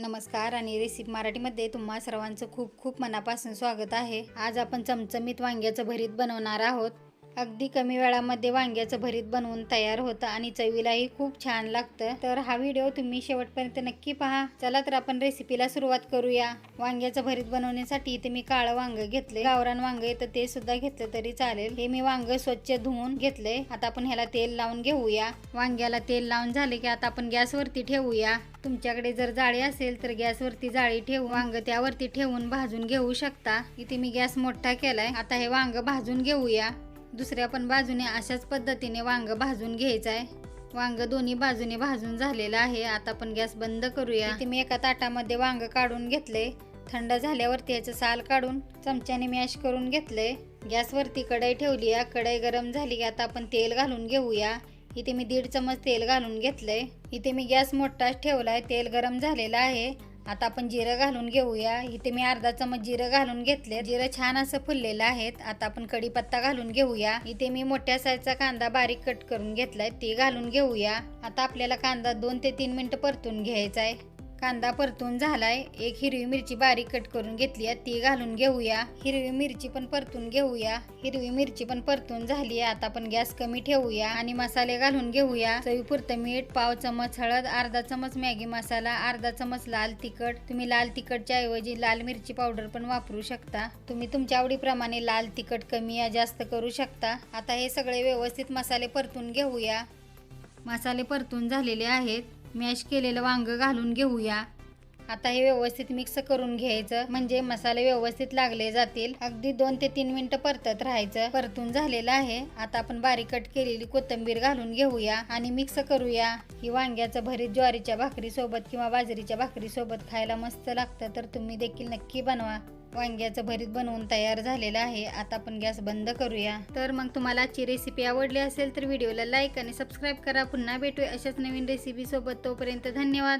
नमस्कार आणि रेसिपी मराठीमध्ये तुम्हा सर्वांचं खूप खूप मनापासून स्वागत आहे. आज आपण चमचमीत वांग्याचं भरीत बनवणार आहोत. अगदी कमी वेळामध्ये वांग्याचं भरीत बनवून तयार होतं आणि चवीलाही खूप छान लागतं. तर हा व्हिडिओ तुम्ही शेवटपर्यंत नक्की पहा. चला तर आपण रेसिपीला सुरुवात करूया. वांग्याचं भरीत बनवण्यासाठी इथे मी काळं वांग घेतले गावरान वांग आहे तर ते सुद्धा घेतलं तरी चालेल. हे मी वांग स्वच्छ धुवून घेतले आता आपण ह्याला तेल लावून घेऊया. वांग्याला तेल लावून झाले की आता आपण गॅसवरती ठेवूया. तुमच्याकडे जर जाळी असेल तर गॅसवरती जाळी ठेवू वांग त्यावरती ठेवून भाजून घेऊ शकता. इथे मी गॅस मोठा केलाय. आता हे वांग भाजून घेऊया. दुसऱ्या पण बाजूने अशाच पद्धतीने वांग भाजून घ्यायचं आहे. वांग दोन्ही बाजूने भाजून झालेलं आहे. आता आपण गॅस बंद करूया. इथे मी एका ताटामध्ये वांग काढून घेतले थंड झाल्यावरती याचं साल काढून चमच्याने मॅश करून घेतले गॅसवरती कढई ठेवली आहे कढई गरम झाली की आता आपण तेल घालून घेऊया. इथे मी दीड चमच तेल घालून घेतले इथे मी गॅस मोठाच ठेवला आहे तेल गरम झालेलं आहे. आता आपण जिरं घालून घेऊया. इथे मी अर्धा चमच जिरं घालून घेतले. जिरं छान असं फुललेलं आहेत. आता आपण कढीपत्ता घालून घेऊया. इथे मी मोठ्या साईजचा कांदा बारीक कट करून घेतलाय. ते घालून घेऊया. आता आपल्याला कांदा दोन ते तीन मिनिटं परतून घ्यायचा आहे कांदा परतून झालाय. एक हिरवी मिरची बारीक कट करून घेतली आहे. ती घालून घेऊया. हिरवी मिरची पण परतून घेऊया. हिरवी मिरची पण परतून झाली आहे. आता आपण गॅस कमी ठेवूया आणि मसाले घालून घेऊया. चवीपुरतं मीठ पाव चमच हळद अर्धा चमच मॅगी मसाला अर्धा चमच लाल तिखट. तुम्ही लाल तिखटच्या ऐवजी लाल मिरची पावडर पण वापरू शकता. तुम्ही तुमच्या आवडीप्रमाणे लाल तिखट कमी या जास्त करू शकता. आता हे सगळे व्यवस्थित मसाले परतून घेऊया. मसाले परतून झालेले आहेत. मॅश केलेलं वांग घालून घेऊया. आता हे व्यवस्थित मिक्स करून घ्यायचं. म्हणजे मसाले व्यवस्थित लागले जातील. अगदी दोन ते तीन मिनिटं परतत राहायचं. परतून झालेलं आहे. आता आपण बारीक कट केलेली कोथिंबीर घालून घेऊया आणि मिक्स करूया. ही वांग्याचं भरीत ज्वारीच्या भाकरी सोबत किंवा बाजरीच्या भाकरी सोबत खायला मस्त लागतं. तर तुम्ही देखील नक्की बनवा. वांग्याचं भरीत बनवून तयार झालेलं आहे. आता आपण गॅस बंद करूया. तर मग तुम्हाला आजची रेसिपी आवडली असेल तर व्हिडिओला लाईक आणि सबस्क्राईब करा. पुन्हा भेटूया अशाच नवीन रेसिपीसोबत तोपर्यंत धन्यवाद.